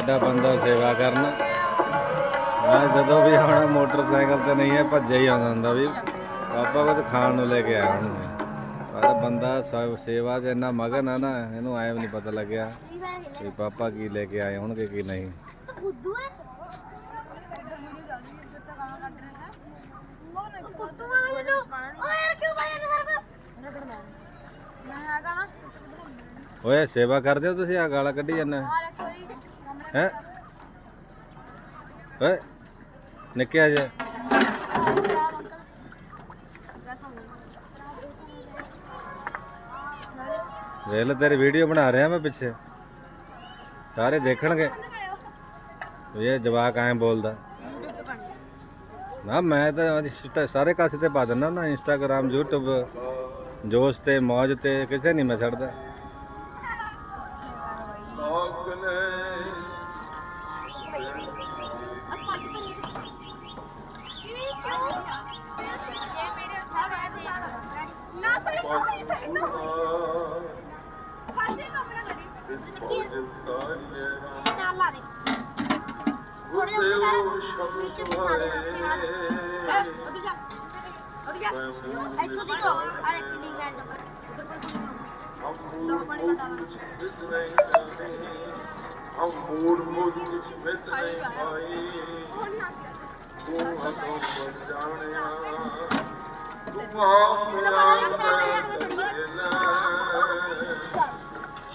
ਗਿਆ ਬੰਦਾ ਸੇਵਾ ਕਰਨ। ਮੈਂ ਜਦੋਂ ਵੀ ਆਉਣਾ ਮੋਟਰਸਾਈਕਲ ਤੇ ਨਹੀਂ ਹੈ ਭੱਜਿਆ ਹੀ ਆਉਂਦਾ ਹੁੰਦਾ ਵੀ। ਪਾਪਾ ਕੁਝ ਖਾਣ ਨੂੰ ਲੈ ਕੇ ਆਇਆ ਹੁਣ ਪਰ ਬੰਦਾ ਸੇਵਾ 'ਚ ਇੰਨਾ ਮਗਨ ਆ ਨਾ ਇਹਨੂੰ ਐਂ ਵੀ ਨਹੀਂ ਪਤਾ ਲੱਗਿਆ ਵੀ ਪਾਪਾ ਕੀ ਲੈ ਕੇ ਆਏ ਹੋਣਗੇ ਕੀ ਨਹੀਂ। ਓਏ ਸੇਵਾ ਕਰਦੇ ਹੋ ਤੁਸੀਂ? ਆ ਗਾਲਾਂ ਕੱਢੀ ਜਾਂਦਾ ਆ ਰੱਖੋ ਜੀ ਹੈ ਨਿੱਕਿਆ ਜਿਹਾ। ਵੇਖ ਤੇਰੀ ਵੀਡੀਓ ਬਣਾ ਰਿਹਾ ਮੈਂ ਪਿੱਛੇ। ਸਾਰੇ ਦੇਖਣਗੇ ਵੀ ਇਹ ਜਵਾਕ ਐਂ ਬੋਲਦਾ। ਨਾ, ਮੈਂ ਤਾਂ ਸਾਰੇ ਕਾਸੇ ਤੇ ਪਾ ਦਿੰਦਾ ਨਾ ਇੰਸਟਾਗ੍ਰਾਮ, YouTube, ਜੋਸ਼ ਤੇ ਮੌਜ ਤੇ ਕਿਸੇ ਨਹੀਂ ਮੈਂ ਛੱਡਦਾ। ਕਮਰਾ ਕਰੀ ਨਾਲ ਲਾ ਦੇ ਥੋੜੇ ਉੱਤੇ ਕਰ ਵਿੱਚ ਦਿਖਾ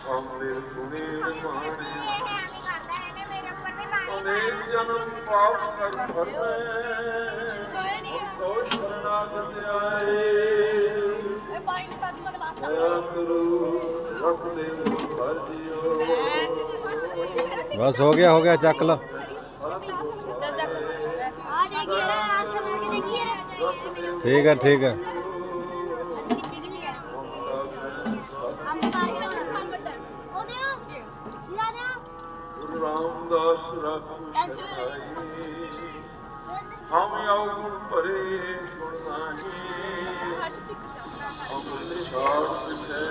ਦੇ ਸੁਨੀਲ ਮਾਣੀ ਅਨੇਕ ਜਨਮ ਪਾਪ ਕਰ ਭਰਮੇ ਸੋ ਸ਼ਰਨਾਗਤ ਆਏ ਇਹ ਪਾਣੀ ਨਹੀਂ ਪਾਦੀ ਮੈਂ ਗਲਾਸ ਦਇਆ ਕਰੋ ਹਰ ਜਿਓ ਬਸ ਹੋ ਗਿਆ ਹੋ ਗਿਆ, ਚੱਕ ਲਓ। ਲਾ ਠੀਕ ਹੈ ਠੀਕ ਹੈ। ਰਾਮਦਾਸ ਰੱਖ ਹਮ ਆਉ ਗੁਣ ਭਰੇ ਗੁਣ ਨਾਹੀ ਹਮ ਛਾੜ ਪਿਛੇ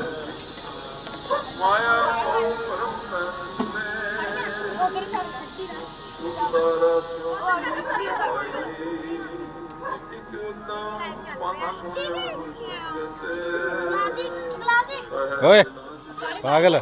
ਮਾਇਆ ਮੋਹ ਪਰਮ ਮੈਂ ਉਹ ਮੇਰੇ ਛੱਡ ਉਤਮ ਪਨਮ ਗੁਰਸੇ ਓਏ, ਪਾਗਲ।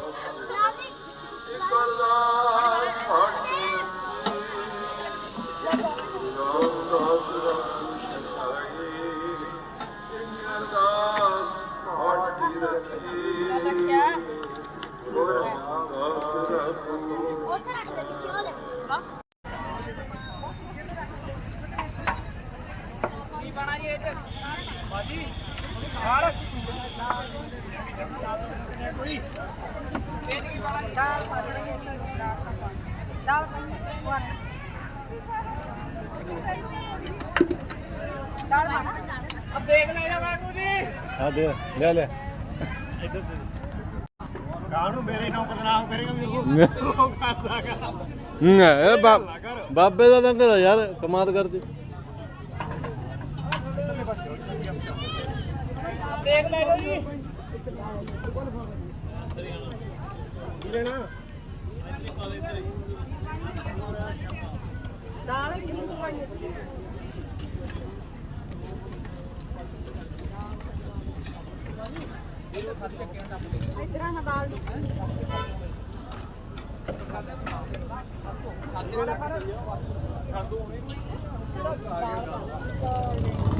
ਆ ਦੇ ਲੈ ਲੈ। ਕਾਹਨੂੰ ਮੇਰੇ ਨਾਮ ਬਦਨਾਮ ਕਰੇਗਾ ਵੀ ਉਹ ਉਹ ਕਰਦਾਗਾ ਹੂੰ ਇਹ ਬਾ- ਬਾਬੇ ਦਾ ਲੰਗ ਦਾ ਯਾਰ ਕਮਾਦ ਕਰਦੀ। ਦੇਖ ਲੈ ਲੋ ਜੀ। ਕੀ ਲੈਣਾ ਆ ਗਿਆ ਆ ਗਿਆ ਮੈਂ ਹੁਣ ਲਵੇਲਾ